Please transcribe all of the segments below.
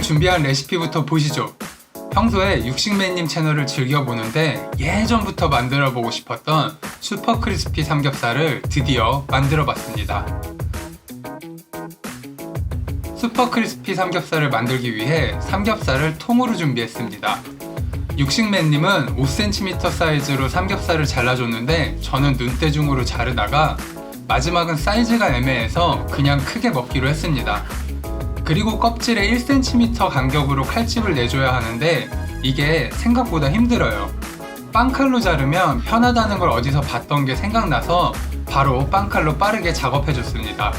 오늘 준비한 레시피부터 보시죠. 평소에 육식맨님 채널을 즐겨보는데 예전부터 만들어보고 싶었던 슈퍼 크리스피 삼겹살을 드디어 만들어봤습니다. 슈퍼 크리스피 삼겹살을 만들기 위해 삼겹살을 통으로 준비했습니다. 육식맨님은 5cm 사이즈로 삼겹살을 잘라줬는데 저는 눈대중으로 자르다가 마지막은 사이즈가 애매해서 그냥 크게 먹기로 했습니다. 그리고 껍질에 1cm 간격으로 칼집을 내줘야 하는데 이게 생각보다 힘들어요. 빵칼로 자르면 편하다는 걸 어디서 봤던 게 생각나서 바로 빵칼로 빠르게 작업해줬습니다.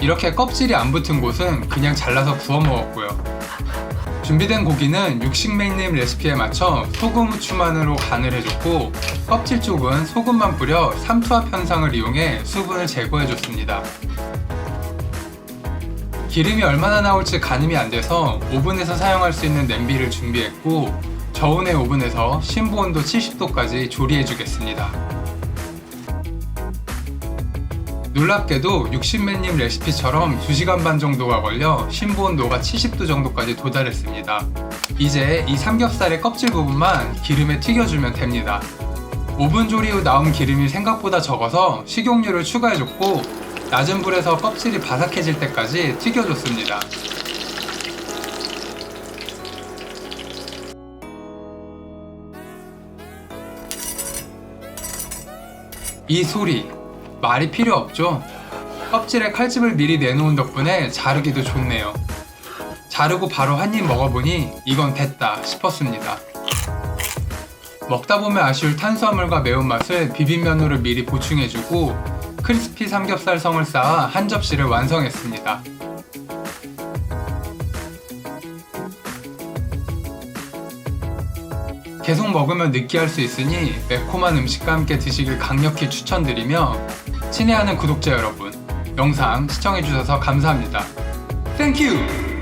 이렇게 껍질이 안 붙은 곳은 그냥 잘라서 구워 먹었고요. 준비된 고기는 육식맨님 레시피에 맞춰 소금 후추만으로 간을 해줬고 껍질 쪽은 소금만 뿌려 삼투압 현상을 이용해 수분을 제거해줬습니다. 기름이 얼마나 나올지 가늠이 안 돼서 오븐에서 사용할 수 있는 냄비를 준비했고 저온의 오븐에서 심부 온도 70도까지 조리해 주겠습니다. 놀랍게도 60맨님 레시피처럼 2시간 반 정도가 걸려 심부 온도가 70도 정도까지 도달했습니다. 이제 이 삼겹살의 껍질 부분만 기름에 튀겨주면 됩니다. 오븐 조리 후 나온 기름이 생각보다 적어서 식용유를 추가해줬고 낮은 불에서 껍질이 바삭해질 때까지 튀겨줬습니다. 이 소리 말이 필요 없죠? 껍질에 칼집을 미리 내놓은 덕분에 자르기도 좋네요. 자르고 바로 한 입 먹어보니 이건 됐다 싶었습니다. 먹다 보면 아쉬울 탄수화물과 매운맛을 비빔면으로 미리 보충해주고 크리스피 삼겹살 성을 쌓아 한 접시를 완성했습니다. 계속 먹으면 느끼할 수 있으니 매콤한 음식과 함께 드시길 강력히 추천드리며 친애하는 구독자 여러분 영상 시청해주셔서 감사합니다. 땡큐!